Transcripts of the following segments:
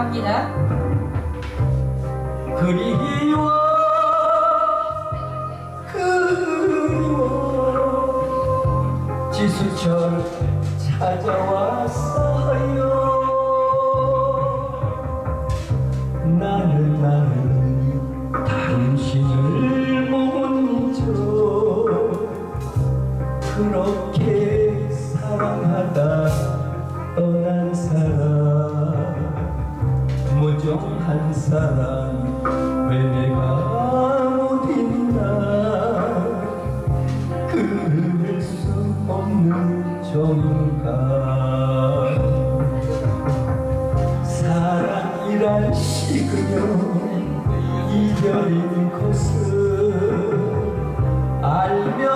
갑니다. 그리워. 그리워. 지수철 찾아왔어요. 나는 나는 당신을 못 잊어 그렇게 사랑하다. 떠난 사람 사람 왜 내가 못 잊나? 그릴 수 없는 정인가? 사랑이란 식으면 이별인 것을 알면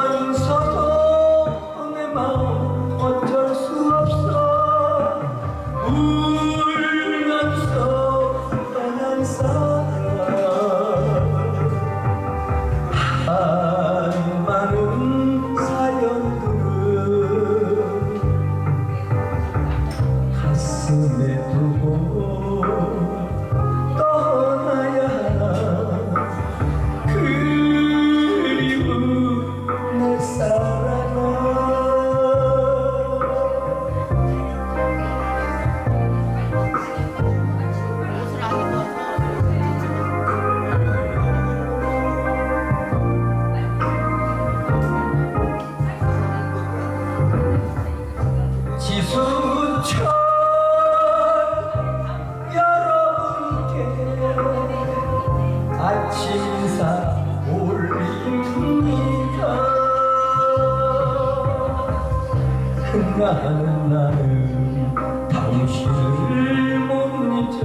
나는 나는 당신을 못 잊어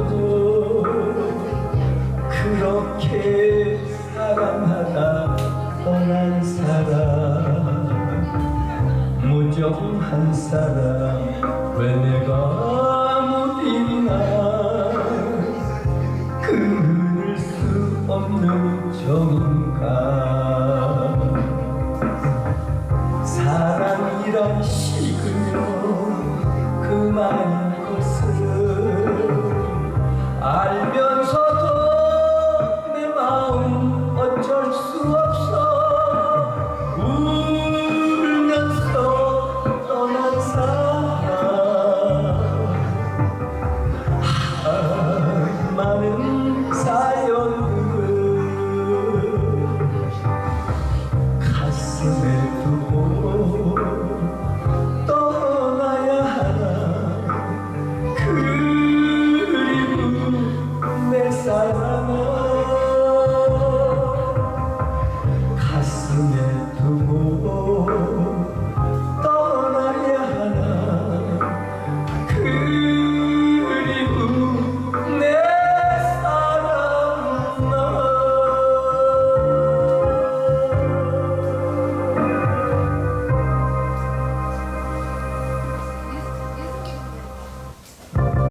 그렇게 사랑하다 떠난 사람 무정한 사람 왜 내가 못 잊나 그릴 수 없는 정인가 이란 식으면 그만